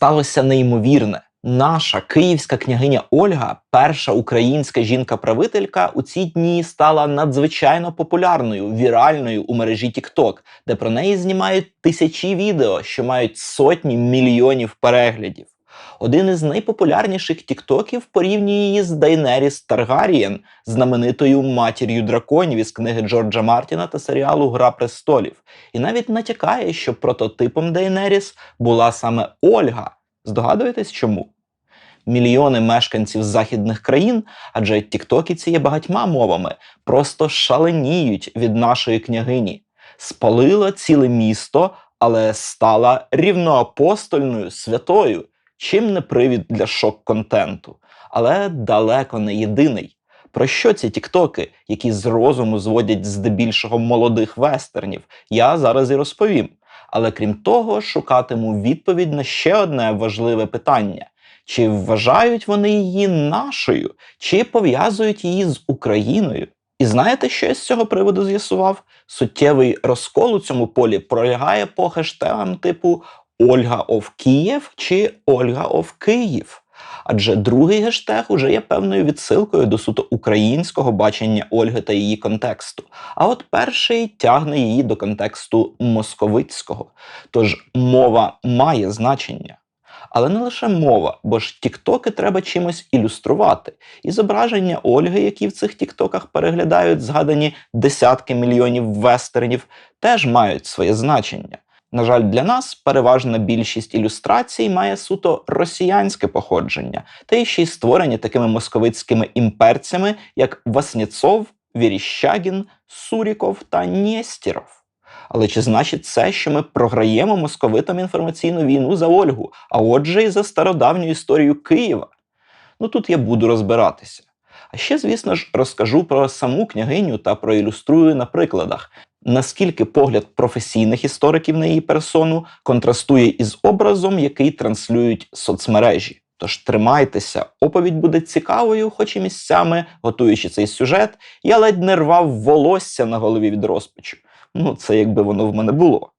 сталося неймовірне. Наша київська княгиня Ольга, перша українська жінка-правителька, у ці дні стала надзвичайно популярною, віральною у мережі TikTok, де про неї знімають тисячі відео, що мають сотні мільйонів переглядів. Один із найпопулярніших тіктоків порівнює її з Дайнеріс Таргарієн, знаменитою матір'ю драконів із книги Джорджа Мартіна та серіалу Гра престолів, і навіть натякає, що прототипом Дейнеріс була саме Ольга. Здогадуєтесь чому? Мільйони мешканців західних країн, адже тіктокіці є багатьма мовами, просто шаленіють від нашої княгині. Спалила ціле місто, але стала рівноапостольною святою. Чим не привід для шок-контенту, але далеко не єдиний. Про що ці тіктоки, які з розуму зводять здебільшого молодих вестернів, я зараз і розповім. Але крім того, шукатиму відповідь на ще одне важливе питання: чи вважають вони її нашою, чи пов'язують її з Україною? І знаєте, що я з цього приводу з'ясував? Суттєвий розкол у цьому полі пролягає по хештегам типу Ольга ов Київ чи Ольга ов Київ. Адже другий гештег уже є певною відсилкою до суто українського бачення Ольги та її контексту. А от перший тягне її до контексту московицького. Тож мова має значення. Але не лише мова, бо ж тіктоки треба чимось ілюструвати. І зображення Ольги, які в цих тіктоках переглядають згадані десятки мільйонів вестернів, теж мають своє значення. На жаль, для нас переважна більшість ілюстрацій має суто росіянське походження, та й ще й створені такими московицькими імперцями, як Васніцов, Віріщагін, Суріков та Нєстіров. Але чи значить це, що ми програємо московитам інформаційну війну за Ольгу, а отже, і за стародавню історію Києва? Ну тут я буду розбиратися. А ще, звісно ж, розкажу про саму княгиню та проілюструю на прикладах, наскільки погляд професійних істориків на її персону контрастує із образом, який транслюють соцмережі. Тож тримайтеся, оповідь буде цікавою, хоч і місцями, готуючи цей сюжет, я ледь не рвав волосся на голові від розпачу. Ну, це якби воно в мене було.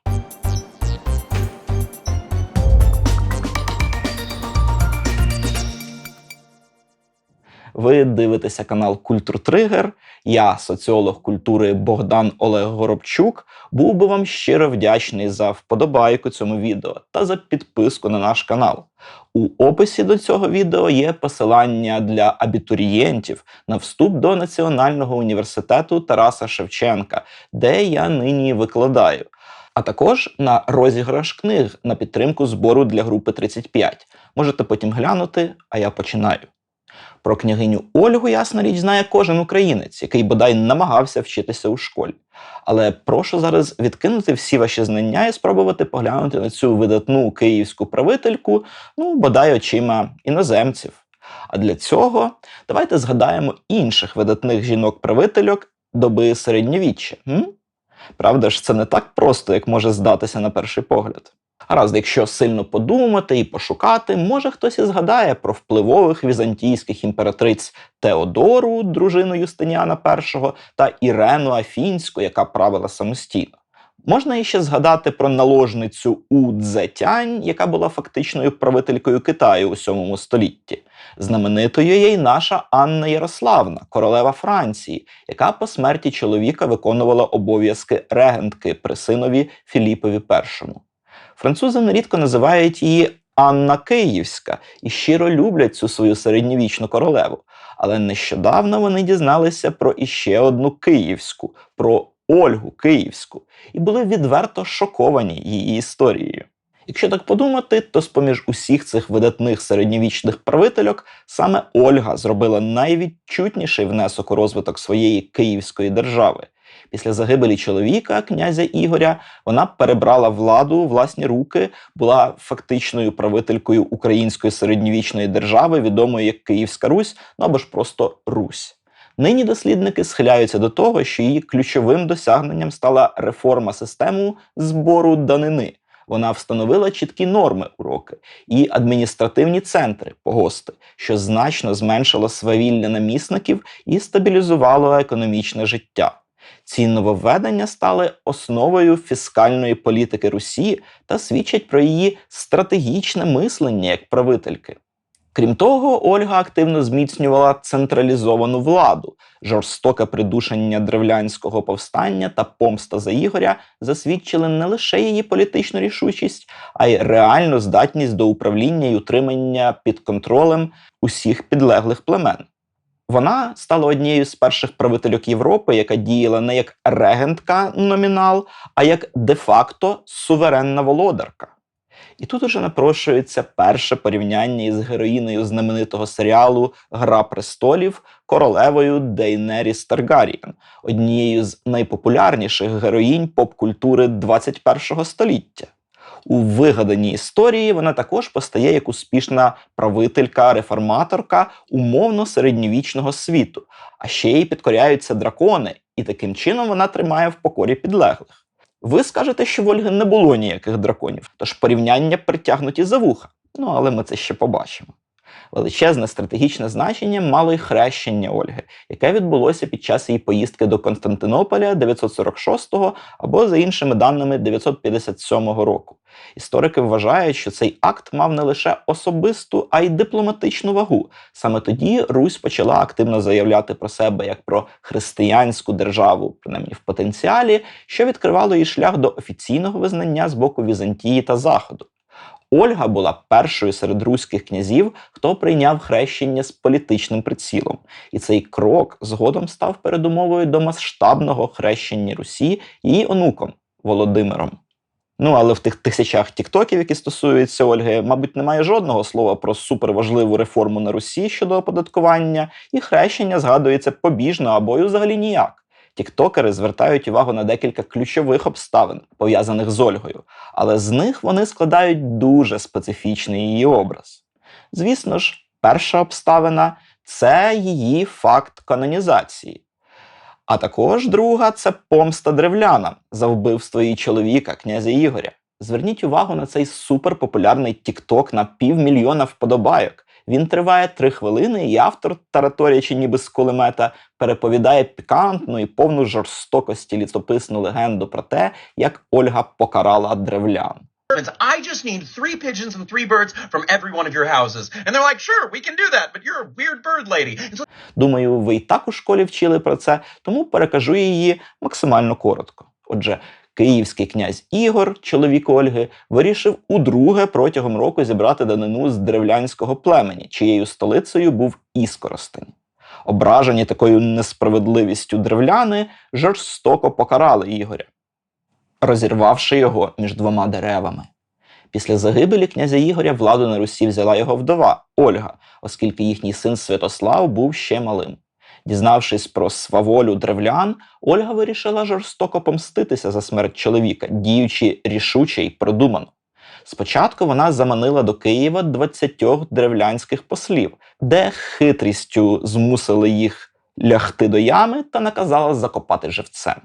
Ви дивитеся канал Культуртригер. Я, соціолог культури Богдан Олег Горобчук, був би вам щиро вдячний за вподобайку цьому відео та за підписку на наш канал. У описі до цього відео є посилання для абітурієнтів на вступ до Національного університету Тараса Шевченка, де я нині викладаю. А також на розіграш книг на підтримку збору для групи 35. Можете потім глянути, а я починаю. Про княгиню Ольгу, ясна річ, знає кожен українець, який бодай намагався вчитися у школі. Але прошу зараз відкинути всі ваші знання і спробувати поглянути на цю видатну київську правительку, ну, бодай очима іноземців. А для цього давайте згадаємо інших видатних жінок-правительок доби середньовіччя. М? Правда ж, це не так просто, як може здатися на перший погляд. Гаразд, якщо сильно подумати і пошукати, може хтось і згадає про впливових візантійських імператриць Теодору, дружину Юстиніана І, та Ірену Афінську, яка правила самостійно. Можна іще згадати про наложницю У Цзетянь, яка була фактичною правителькою Китаю у 7 столітті. Знаменитою є й наша Анна Ярославна, королева Франції, яка по смерті чоловіка виконувала обов'язки регентки при синові Філіпові І. Французи нерідко називають її Анна Київська і щиро люблять цю свою середньовічну королеву. Але нещодавно вони дізналися про іще одну київську, про Ольгу Київську, і були відверто шоковані її історією. Якщо так подумати, то з-поміж усіх цих видатних середньовічних правительок саме Ольга зробила найвідчутніший внесок у розвиток своєї київської держави. Після загибелі чоловіка, князя Ігоря, вона перебрала владу власні руки, була фактичною правителькою української середньовічної держави, відомої як Київська Русь, ну або ж просто Русь. Нині дослідники схиляються до того, що її ключовим досягненням стала реформа системи збору данини. Вона встановила чіткі норми уроки і адміністративні центри погости, що значно зменшило свавілля намісників і стабілізувало економічне життя. Ці нововведення стали основою фіскальної політики Русі та свідчать про її стратегічне мислення як правительки. Крім того, Ольга активно зміцнювала централізовану владу, жорстоке придушення древлянського повстання та помста за Ігоря засвідчили не лише її політичну рішучість, а й реальну здатність до управління і утримання під контролем усіх підлеглих племен. Вона стала однією з перших правительок Європи, яка діяла не як регентка номінал, а як де-факто суверенна володарка. І тут уже напрошується перше порівняння із героїною знаменитого серіалу Гра престолів королевою Дейнеріс Таргарієн, однією з найпопулярніших героїнь поп-культури 21 століття. У вигаданій історії вона також постає як успішна правителька, реформаторка умовно середньовічного світу, а ще їй підкоряються дракони, і таким чином вона тримає в покорі підлеглих. Ви скажете, що в Ольги не було ніяких драконів, тож порівняння притягнуті за вуха. Ну але ми це ще побачимо. Величезне стратегічне значення мало й хрещення Ольги, яке відбулося під час її поїздки до Константинополя 946 або, за іншими даними, 957 року. Історики вважають, що цей акт мав не лише особисту, а й дипломатичну вагу. Саме тоді Русь почала активно заявляти про себе як про християнську державу, принаймні в потенціалі, що відкривало їй шлях до офіційного визнання з боку Візантії та Заходу. Ольга була першою серед руських князів, хто прийняв хрещення з політичним прицілом, і цей крок згодом став передумовою до масштабного хрещення Русі її онуком Володимиром. Ну але в тих тисячах тіктоків, які стосуються Ольги, мабуть, немає жодного слова про суперважливу реформу на Русі щодо оподаткування, і хрещення згадується побіжно або й взагалі ніяк. Тіктокери звертають увагу на декілька ключових обставин, пов'язаних з Ольгою, але з них вони складають дуже специфічний її образ. Звісно ж, перша обставина це її факт канонізації. А також друга це помста древлянам за вбивство її чоловіка, князя Ігоря. Зверніть увагу на цей суперпопулярний тікток на півмільйона вподобайок. Він триває три хвилини, і автор, тараторячи ніби з кулемета, переповідає пікантну і повну жорстокості літописну легенду про те, як Ольга покарала древлян. I just need three pigeons and three birds from every one of your houses. And they're like, sure, we can do that, but you're a weird bird lady. So Думаю, ви і так у школі вчили про це, тому перекажу її максимально коротко. Отже, київський князь Ігор, чоловік Ольги, вирішив удруге протягом року зібрати данину з древлянського племені, чиєю столицею був Іскоростень. Ображені такою несправедливістю древляни жорстоко покарали Ігоря, розірвавши його між двома деревами. Після загибелі князя Ігоря владу на Русі взяла його вдова Ольга, оскільки їхній син Святослав був ще малим. Дізнавшись про сваволю древлян, Ольга вирішила жорстоко помститися за смерть чоловіка, діючи рішуче й продумано. Спочатку вона заманила до Києва 20 древлянських послів, де хитрістю змусили їх лягти до ями та наказала закопати живцем.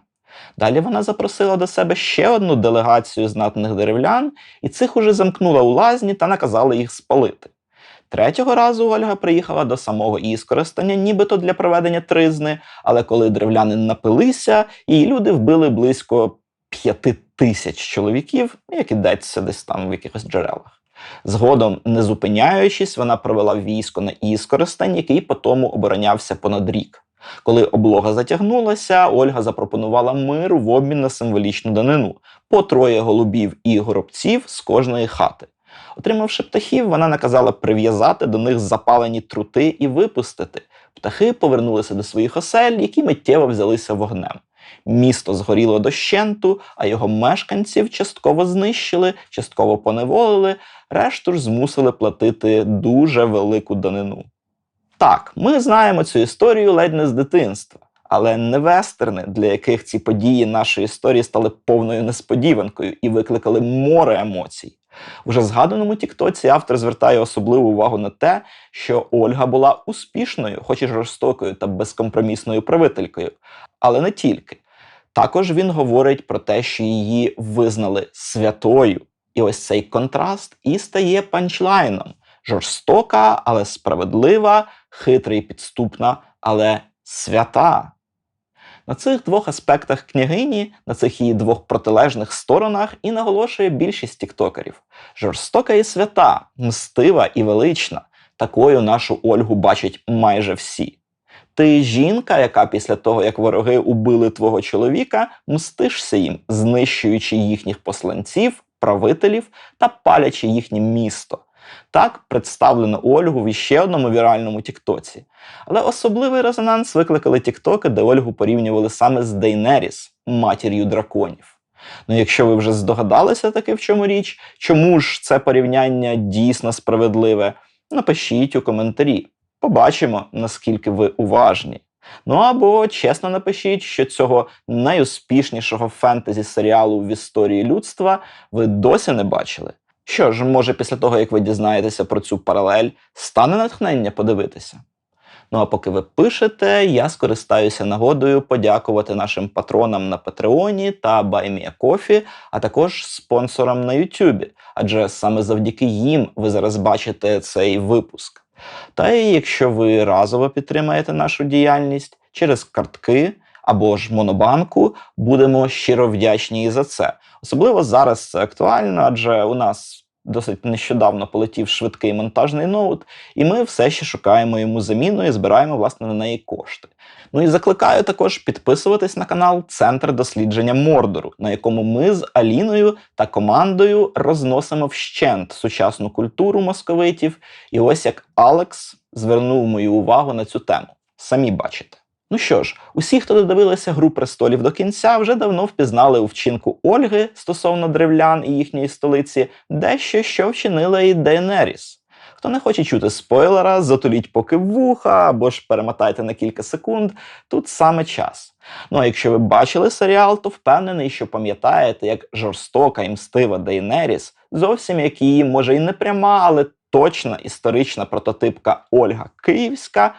Далі вона запросила до себе ще одну делегацію знатних деревлян, і цих уже замкнула у лазні та наказала їх спалити. Третього разу Ольга приїхала до самого Іскористання, нібито для проведення тризни, але коли древляни напилися, її люди вбили близько п'яти тисяч чоловіків, як ідеться десь там в якихось джерелах. Згодом, не зупиняючись, вона провела військо на Іскористань, який потому оборонявся понад рік. Коли облога затягнулася, Ольга запропонувала мир в обмін на символічну данину по троє голубів і горобців з кожної хати. Отримавши птахів, вона наказала прив'язати до них запалені трути і випустити. Птахи повернулися до своїх осель, які миттєво взялися вогнем. Місто згоріло дощенту, а його мешканців частково знищили, частково поневолили, решту ж змусили платити дуже велику данину. Так, ми знаємо цю історію ледь не з дитинства, але не вестерни, для яких ці події нашої історії стали повною несподіванкою і викликали море емоцій. Уже згаданому Тіктоці автор звертає особливу увагу на те, що Ольга була успішною, хоч і жорстокою та безкомпромісною правителькою, але не тільки. Також він говорить про те, що її визнали святою. І ось цей контраст і стає панчлайном: жорстока, але справедлива, хитра і підступна, але свята. На цих двох аспектах княгині, на цих її двох протилежних сторонах, і наголошує більшість тіктокерів: жорстока і свята, мстива і велична. Такою нашу Ольгу бачать майже всі. Ти жінка, яка після того, як вороги убили твого чоловіка, мстишся їм, знищуючи їхніх посланців, правителів та палячи їхнє місто. Так представлено Ольгу в іще одному віральному тіктоці. Але особливий резонанс викликали тіктоки, де Ольгу порівнювали саме з Дейнеріс, матір'ю драконів. Ну, якщо ви вже здогадалися таки, в чому річ, чому ж це порівняння дійсно справедливе, напишіть у коментарі. Побачимо, наскільки ви уважні. Ну або чесно напишіть, що цього найуспішнішого фентезі серіалу в історії людства ви досі не бачили. Що ж, може, після того, як ви дізнаєтеся про цю паралель, стане натхнення подивитися. Ну а поки ви пишете, я скористаюся нагодою подякувати нашим патронам на Патреоні та BuyMeACoffee, а також спонсорам на Ютубі, адже саме завдяки їм ви зараз бачите цей випуск. Та і якщо ви разово підтримаєте нашу діяльність через картки або ж монобанку, будемо щиро вдячні і за це. Особливо зараз це актуально, адже у нас досить нещодавно полетів швидкий монтажний ноут, і ми все ще шукаємо йому заміну і збираємо власне на неї кошти. Ну і закликаю також підписуватись на канал Центр дослідження Мордору, на якому ми з Аліною та командою розносимо вщент сучасну культуру московитів. І ось як Алекс звернув мою увагу на цю тему. Самі бачите. Ну що ж, усі, хто додивилися гру престолів до кінця, вже давно впізнали у вчинку Ольги стосовно древлян і їхньої столиці, дещо що вчинила і Дейнеріс. Хто не хоче чути спойлера, затуліть поки вуха або ж перемотайте на кілька секунд. Тут саме час. Ну а якщо ви бачили серіал, то впевнений, що пам'ятаєте, як жорстока і мстива Дейнеріс, зовсім як її, може, і не пряма, але точна історична прототипка Ольга Київська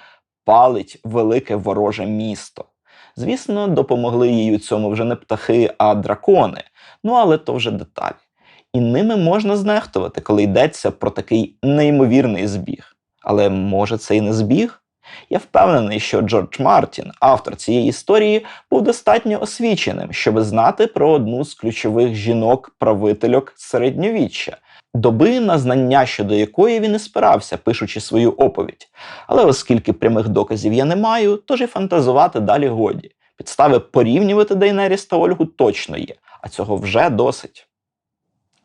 палить велике вороже місто. Звісно, допомогли їй у цьому вже не птахи, а дракони. Ну але то вже деталі. І ними можна знехтувати, коли йдеться про такий неймовірний збіг. Але може це і не збіг? Я впевнений, що Джордж Мартін, автор цієї історії, був достатньо освіченим, щоб знати про одну з ключових жінок-правительок середньовіччя, доби на знання щодо якої він і спирався, пишучи свою оповідь. Але оскільки прямих доказів я не маю, тож і фантазувати далі годі. Підстави порівнювати Дейнеріс та Ольгу точно є, а цього вже досить.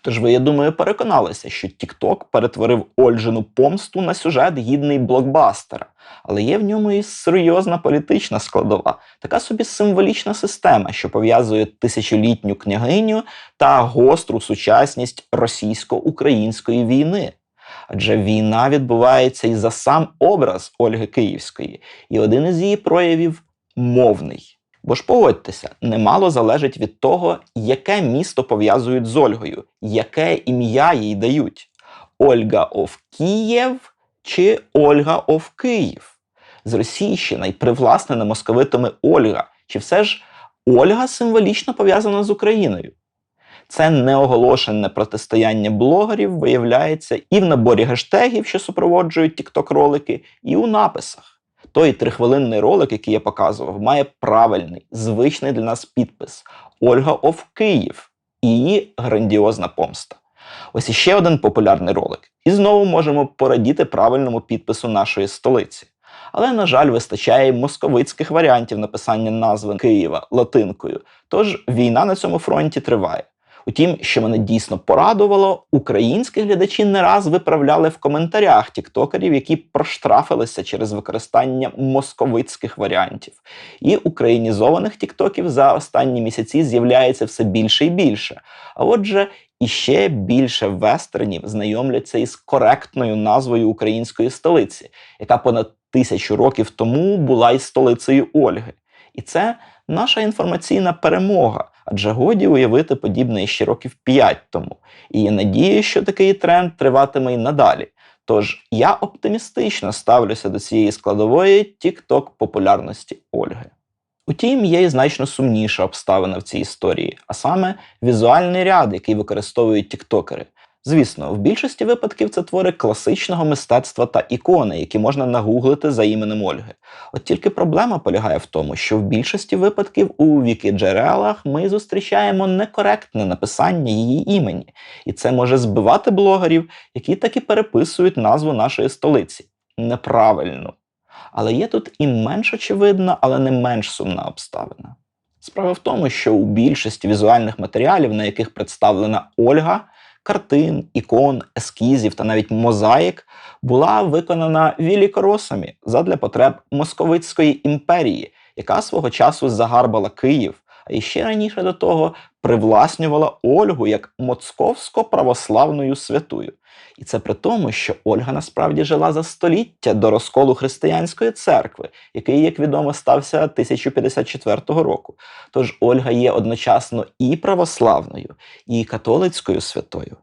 Тож ви, я думаю, переконалися, що TikTok перетворив Ольжину помсту на сюжет гідний блокбастера, але є в ньому і серйозна політична складова, така собі символічна система, що пов'язує тисячолітню княгиню та гостру сучасність російсько-української війни. Адже війна відбувається і за сам образ Ольги Київської, і один із її проявів мовний. Бо ж погодьтеся, немало залежить від того, яке місто пов'язують з Ольгою, яке ім'я їй дають: Ольга Ов Київ чи Ольга Ов Київ. З Російщина й привласнена московитами Ольга, чи все ж Ольга символічно пов'язана з Україною. Це неоголошене протистояння блогерів виявляється і в наборі гештегів, що супроводжують тікток-ролики, і у написах. Той трихвилинний ролик, який я показував, має правильний, звичний для нас підпис Ольга Ов Київ і її грандіозна помста. Ось іще один популярний ролик. І знову можемо порадіти правильному підпису нашої столиці. Але, на жаль, вистачає московицьких варіантів написання назви Києва латинкою. Тож війна на цьому фронті триває. Утім, що мене дійсно порадувало, українські глядачі не раз виправляли в коментарях тіктокерів, які проштрафилися через використання московицьких варіантів. І українізованих тіктоків за останні місяці з'являється все більше і більше. А отже, іще більше вестернів знайомляться із коректною назвою української столиці, яка понад тисячу років тому була й столицею Ольги. І це наша інформаційна перемога. Адже годі уявити подібне ще років 5 тому. І є надію, що такий тренд триватиме й надалі. Тож я оптимістично ставлюся до цієї складової тік-ток популярності Ольги. Утім, є і значно сумніша обставина в цій історії, а саме візуальний ряд, який використовують тіктокери. Звісно, в більшості випадків це твори класичного мистецтва та ікони, які можна нагуглити за іменем Ольги. От тільки проблема полягає в тому, що в більшості випадків у вікіджерелах ми зустрічаємо некоректне написання її імені, і це може збивати блогерів, які так і переписують назву нашої столиці неправильно. Але є тут і менш очевидна, але не менш сумна обставина. Справа в тому, що у більшості візуальних матеріалів, на яких представлена Ольга, картин, ікон, ескізів та навіть мозаїк, була виконана вілікоросами задля потреб Московицької імперії, яка свого часу загарбала Київ, а іще раніше до того привласнювала Ольгу як московсько-православною святую. І це при тому, що Ольга насправді жила за століття до розколу християнської церкви, який, як відомо, стався 1054 року. Тож Ольга є одночасно і православною, і католицькою святою.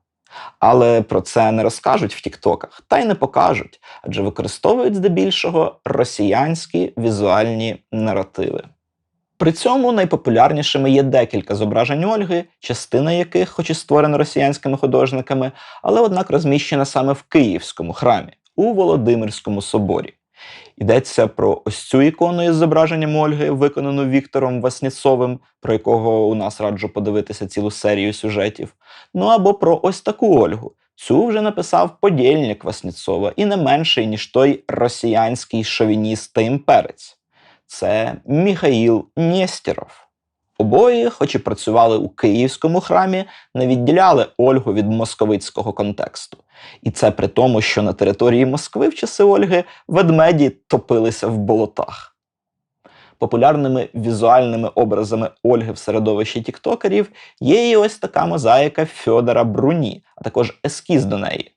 Але про це не розкажуть в Тіктоках, та й не покажуть, адже використовують здебільшого росіянські візуальні наративи. При цьому найпопулярнішими є декілька зображень Ольги, частина яких, хоч і створена росіянськими художниками, але однак розміщена саме в Київському храмі у Володимирському соборі. Йдеться про ось цю ікону із зображенням Ольги, виконану Віктором Васніцовим, про якого у нас раджу подивитися цілу серію сюжетів. Ну або про ось таку Ольгу. Цю вже написав подільник Васніцова і не менший, ніж той росіянський шовініст та імперець. Це Міхаїл Нєстєров. Обоє, хоч і працювали у Київському храмі, не відділяли Ольгу від московицького контексту. І це при тому, що на території Москви в часи Ольги ведмеді топилися в болотах. Популярними візуальними образами Ольги в середовищі тіктокерів є і ось така мозаїка Фьодора Бруні, а також ескіз до неї.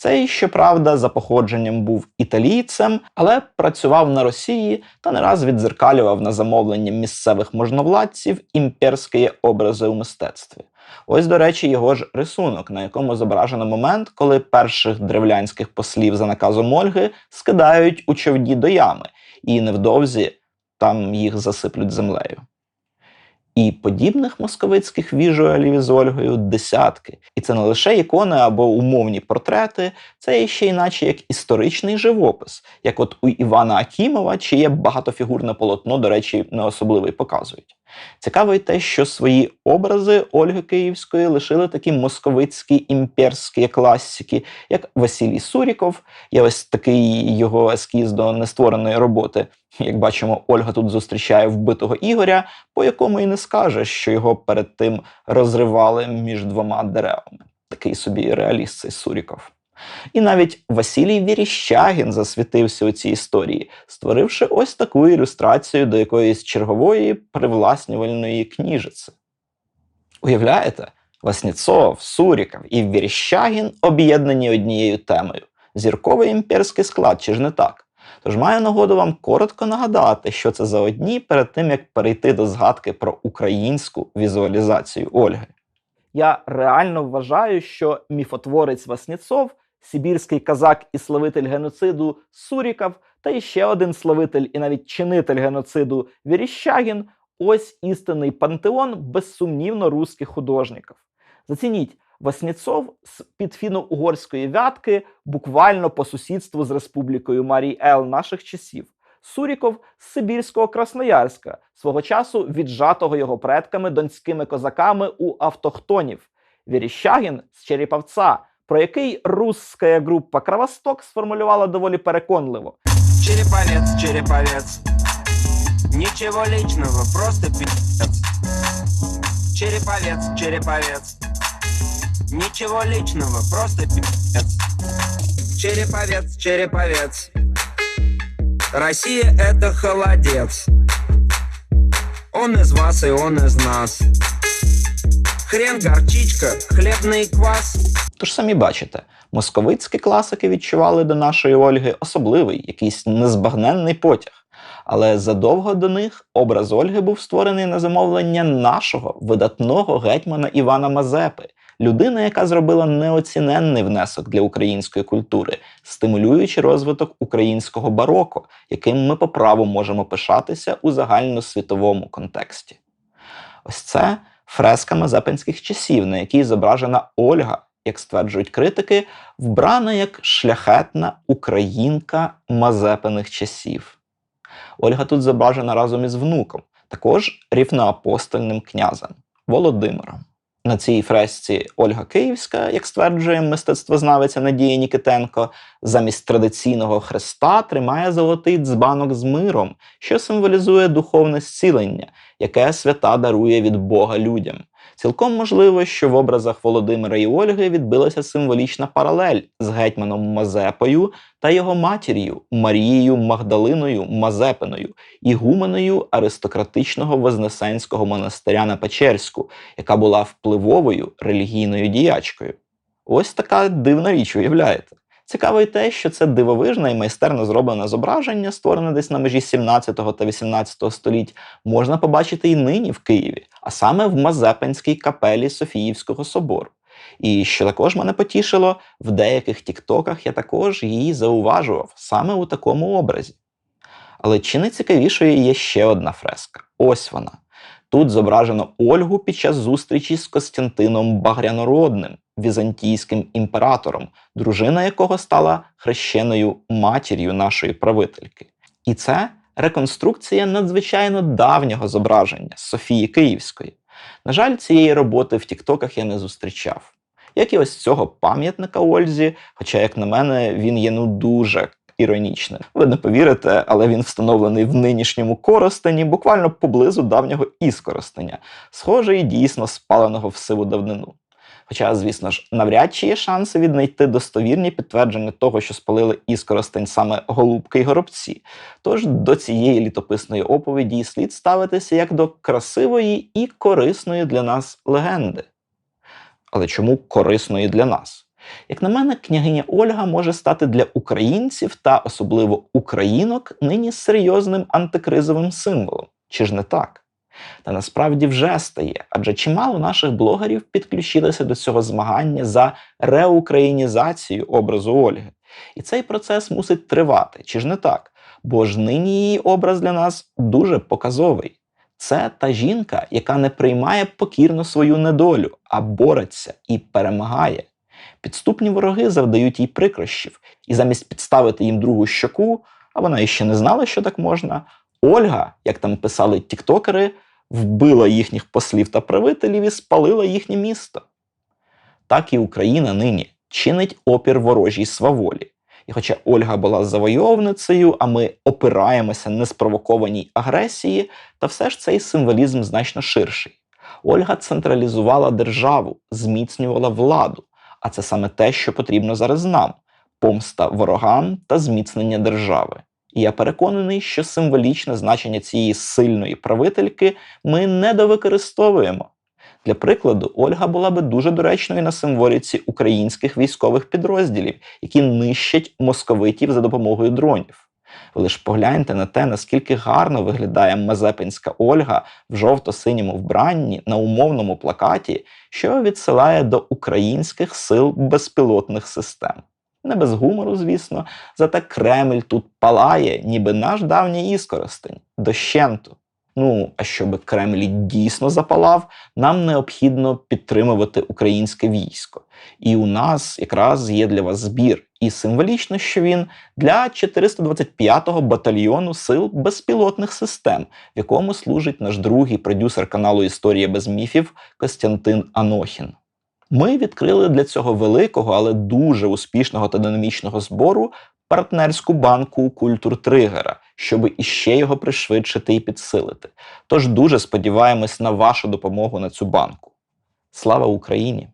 Цей, щоправда, за походженням був італійцем, але працював на Росії та не раз відзеркалював на замовлення місцевих можновладців імперські образи у мистецтві. Ось, до речі, його ж рисунок, на якому зображено момент, коли перших древлянських послів за наказом Ольги скидають у човні до ями, і невдовзі там їх засиплють землею. І подібних московицьких віжуалів з Ольгою десятки. І це не лише ікони або умовні портрети, це ще іначе як історичний живопис, як от у Івана Акімова, чиє багатофігурне полотно, до речі, не особливо й показують. Цікаво й те, що свої образи Ольги Київської лишили такі московицькі імперські класики, як Василій Суріков. Є ось такий його ескіз до нествореної роботи. Як бачимо, Ольга тут зустрічає вбитого Ігоря, по якому і не скаже, що його перед тим розривали між двома деревами. Такий собі реаліст цей Суріков. І навіть Василій Віріщагін засвітився у цій історії, створивши ось таку ілюстрацію до якоїсь чергової привласнювальної кніжиці. Уявляєте, Васніцов, Суріков і Віріщагін об'єднані однією темою зірковий імперський склад, чи ж не так? Тож маю нагоду вам коротко нагадати, що це за одні перед тим, як перейти до згадки про українську візуалізацію Ольги. Я реально вважаю, що міфотворець Васніцов, сибірський казак і славитель геноциду Суріков та іще один славитель і навіть чинитель геноциду Віріщагін ось істинний пантеон безсумнівно русських художників. Зацініть, Васніцов з під фіно-угорської вятки буквально по сусідству з республікою Марій Ел наших часів. Суріков з Сибірського Красноярська, свого часу віджатого його предками донськими козаками у автохтонів. Віріщагін з Черепавця, про який русська група Кровосток сформулювала доволі переконливо. Череповец, череповец. Ничего личного, просто пи***ц. Череповец, череповец. Ничего личного, просто пи***ц. Череповец, череповец. Россия это холодец. Он из вас и он из нас. Хрен, горчичка, хлебный квас. Тож самі бачите, московицькі класики відчували до нашої Ольги особливий, якийсь незбагненний потяг. Але задовго до них образ Ольги був створений на замовлення нашого видатного гетьмана Івана Мазепи, людина, яка зробила неоціненний внесок для української культури, стимулюючи розвиток українського бароко, яким ми по праву можемо пишатися у загальносвітовому контексті. Ось це фреска мазепинських часів, на якій зображена Ольга, як стверджують критики, вбрана як шляхетна українка мазепиних часів. Ольга тут зображена разом із внуком, також рівноапостольним князем Володимиром. На цій фресці Ольга Київська, як стверджує мистецтвознавиця Надія Нікітенко, замість традиційного хреста тримає золотий дзбанок з миром, що символізує духовне зцілення, яке свята дарує від Бога людям. Цілком можливо, що в образах Володимира і Ольги відбилася символічна паралель з гетьманом Мазепою та його матір'ю Марією Магдалиною Мазепиною, ігуменою аристократичного Вознесенського монастиря на Печерську, яка була впливовою релігійною діячкою. Ось така дивна річ, уявляєте. Цікаво й те, що це дивовижне і майстерно зроблене зображення, створене десь на межі 17 та 18 століть, можна побачити і нині в Києві, а саме в Мазепинській капелі Софіївського собору. І що також мене потішило, в деяких тіктоках я також її зауважував саме у такому образі. Але чи не цікавішою є ще одна фреска? Ось вона. Тут зображено Ольгу під час зустрічі з Костянтином Багрянородним, візантійським імператором, дружина якого стала хрещеною матір'ю нашої правительки. І це реконструкція надзвичайно давнього зображення Софії Київської. На жаль, цієї роботи в Тіктоках я не зустрічав. Як і ось цього пам'ятника Ользі, хоча, як на мене, він є ну дуже іронічним. Ви не повірите, але він встановлений в нинішньому Коростені, буквально поблизу давнього Іскоростеня, схожий дійсно спаленого в сиву давнину. Хоча, звісно ж, навряд чи є шанси віднайти достовірні підтвердження того, що спалили Іскоростень саме голубки й горобці. Тож до цієї літописної оповіді слід ставитися як до красивої і корисної для нас легенди. Але чому корисної для нас? Як на мене, княгиня Ольга може стати для українців та особливо українок нині серйозним антикризовим символом. Чи ж не так? Та насправді вже стає, адже чимало наших блогерів підключилися до цього змагання за реукраїнізацію образу Ольги. І цей процес мусить тривати, чи ж не так? Бо ж нині її образ для нас дуже показовий. Це та жінка, яка не приймає покірно свою недолю, а бореться і перемагає. Підступні вороги завдають їй прикрощів, і замість підставити їм другу щоку, а вона іще не знала, що так можна. Ольга, як там писали тіктокери, вбила їхніх послів та правителів і спалила їхнє місто. Так і Україна нині чинить опір ворожій сваволі. І хоча Ольга була завойовницею, а ми опираємося неспровокованій агресії, та все ж цей символізм значно ширший. Ольга централізувала державу, зміцнювала владу, а це саме те, що потрібно зараз нам помста ворогам та зміцнення держави. І я переконаний, що символічне значення цієї сильної правительки ми недовикористовуємо. Для прикладу, Ольга була би дуже доречною на символіці українських військових підрозділів, які нищать московитів за допомогою дронів. Ви лиш погляньте на те, наскільки гарно виглядає Мазепинська Ольга в жовто-синьому вбранні на умовному плакаті, що відсилає до українських сил безпілотних систем. Не без гумору, звісно, зате Кремль тут палає, ніби наш давній іскоростень, дощенту. Ну, а щоб Кремль дійсно запалав, нам необхідно підтримувати українське військо. І у нас якраз є для вас збір. І символічно, що він для 425-го батальйону сил безпілотних систем, в якому служить наш другий продюсер каналу Історія без міфів Костянтин Анохін. Ми відкрили для цього великого, але дуже успішного та динамічного збору партнерську банку культур Тригера, щоб іще його пришвидшити і підсилити. Тож дуже сподіваємось на вашу допомогу на цю банку. Слава Україні!